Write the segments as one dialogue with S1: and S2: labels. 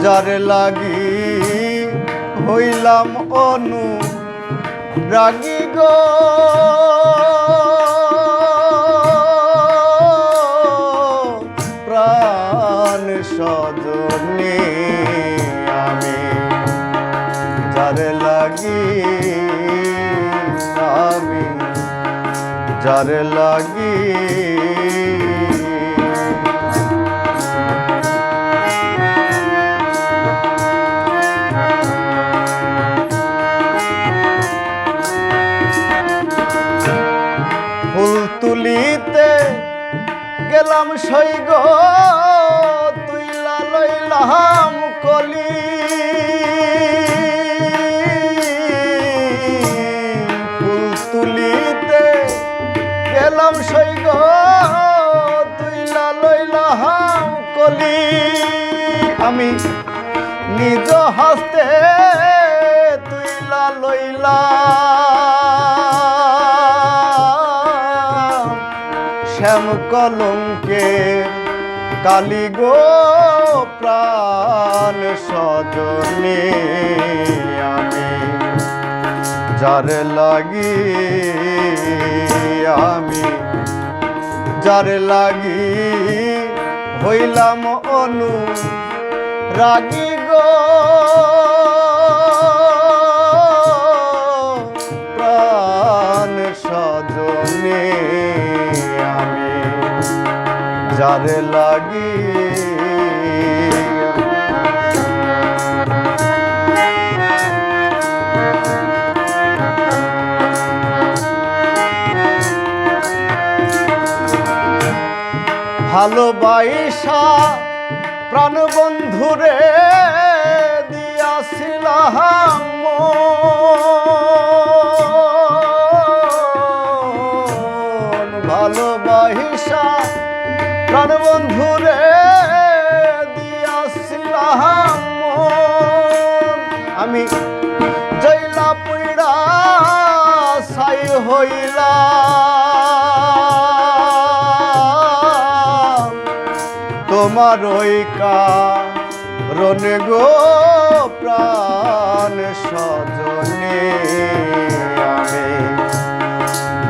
S1: যারে লাগি হইলাম অনু রাগি গো। প্রাণ সজনে আমি যারে লাগি আমি যারে লাগি তুলিতে গেলাম সৈগ, তুইলা লইলাম কলি। ফুল তুলিতে গেলাম সৈগ, তুইলা লইলাম কলি। আমি নিজ হস্তে তুইলা লইলা শ্যাম কলঙ্কে, কালি গো প্রাণ সজনে আমি। যার লাগি আমি, যার লাগি হইলাম অনু, রাগি গো যার লাগি। ভালোবাসা প্রাণ বন্ধুরে দিয়াছিলাম। বন্ধুরে দিয়াছিলাম। আমি জৈলা পুইড়া সাই হইলাম তোমার ওই কারণে গো প্রাণ সজনে আমি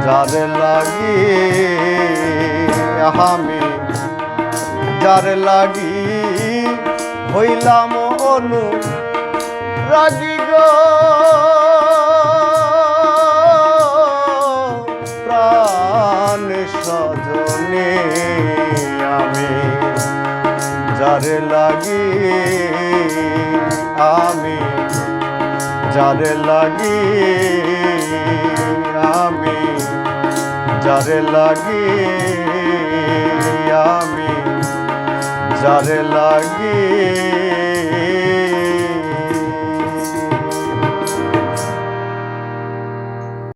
S1: যার লাগি আমি যার লাগি হইলাম অনু রাগি গো। প্রাণ সজনে আমি যার লাগি, আমি যার লাগি, আমি যার লাগি, আমি যার লাগি